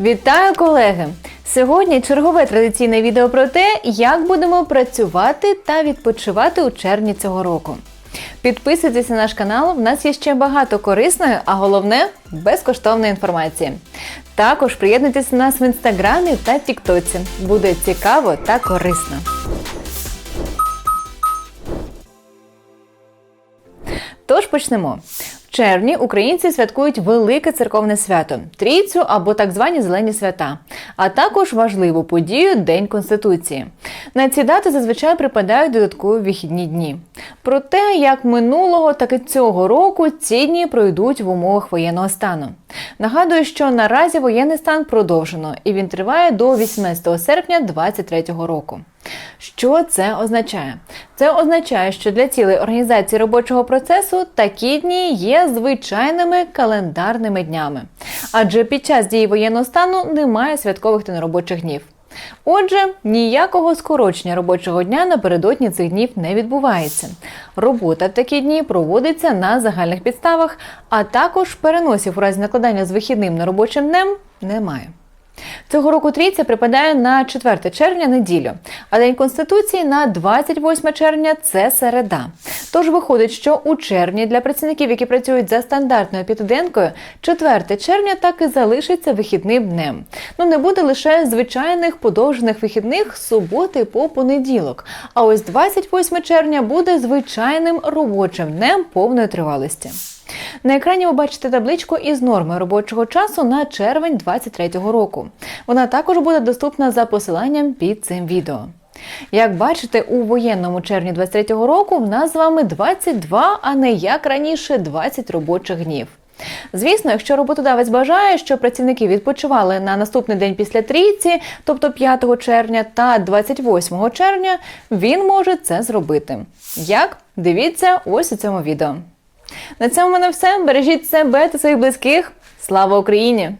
Вітаю, колеги! Сьогодні чергове традиційне відео про те, як будемо працювати та відпочивати у червні цього року. Підписуйтесь на наш канал, в нас є ще багато корисної, а головне безкоштовної інформації. Також приєднуйтесь до нас в інстаграмі та тіктоці. Буде цікаво та корисно. Тож почнемо. Червні українці святкують велике церковне свято трійцю або так звані зелені свята, а також важливу подію День Конституції. На ці дати зазвичай припадають додаткові вихідні дні. Про те, як минулого, так і цього року ці дні пройдуть в умовах воєнного стану. Нагадую, що наразі воєнний стан продовжено і він триває до 18 серпня 2023 року. Що це означає? Це означає, що для цілей організації робочого процесу такі дні є звичайними календарними днями, адже під час дії воєнного стану немає святкових та неробочих днів. Отже, ніякого скорочення робочого дня напередодні цих днів не відбувається. Робота в такі дні проводиться на загальних підставах, а також переносів у разі накладання з вихідним на робочим днем немає. Цього року трійця припадає на 4 червня неділю, а День Конституції на 28 червня це середа. Тож виходить, що у червні для працівників, які працюють за стандартною п'ятиденкою, 4 червня так і залишиться вихідним днем. Ну не буде лише звичайних подовжених вихідних суботи по понеділок. А ось 28 червня буде звичайним робочим днем повної тривалості. На екрані ви бачите табличку із нормою робочого часу на червень 2023 року. Вона також буде доступна за посиланням під цим відео. Як бачите, у воєнному червні 2023 року в нас з вами 22, а не як раніше 20 робочих днів. Звісно, якщо роботодавець бажає, щоб працівники відпочивали на наступний день після трійці, тобто 5 червня та 28 червня, він може це зробити. Як? Дивіться ось у цьому відео. На цьому в мене все. Бережіть себе та своїх близьких. Слава Україні!